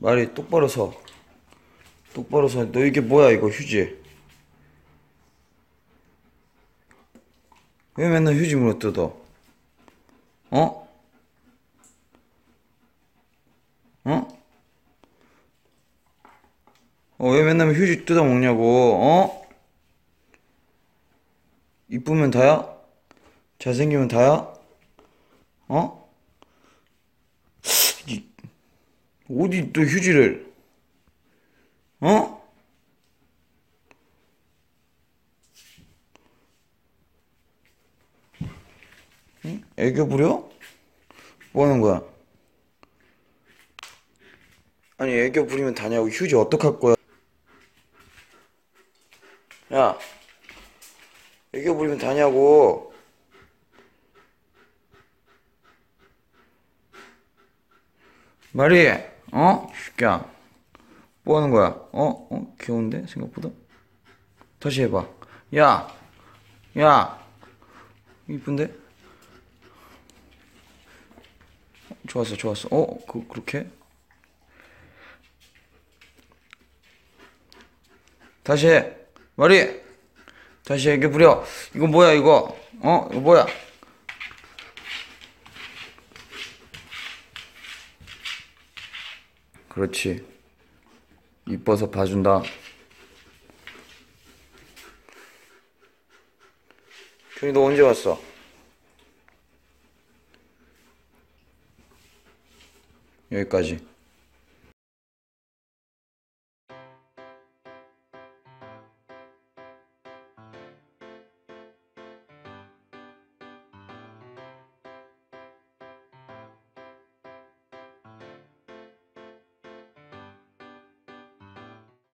말이 똑바로 서. 똑바로 서. 너 이게 뭐야, 이거 휴지? 왜 맨날 휴지 물어 뜯어? 어? 어? 어, 왜 맨날 휴지 뜯어 먹냐고, 어? 이쁘면 다야? 잘생기면 다야? 어? 이, 어디 또 휴지를, 어? 응? 애교 부려? 뭐 하는 거야? 아니, 애교 부리면 다냐고 휴지 어떡할 거야? 야, 애교 부리면 다냐고. 말이, 어? 야, 뭐 하는 거야? 어? 어? 귀여운데? 생각보다? 다시 해봐. 야, 야, 이쁜데? 좋았어, 좋았어. 어? 그, 그렇게? 다시 해. 말이. 다시 애교 부려. 이거 뭐야, 이거? 어? 이거 뭐야? 그렇지. 이뻐서 봐준다. 준이 너 언제 왔어? 여기까지.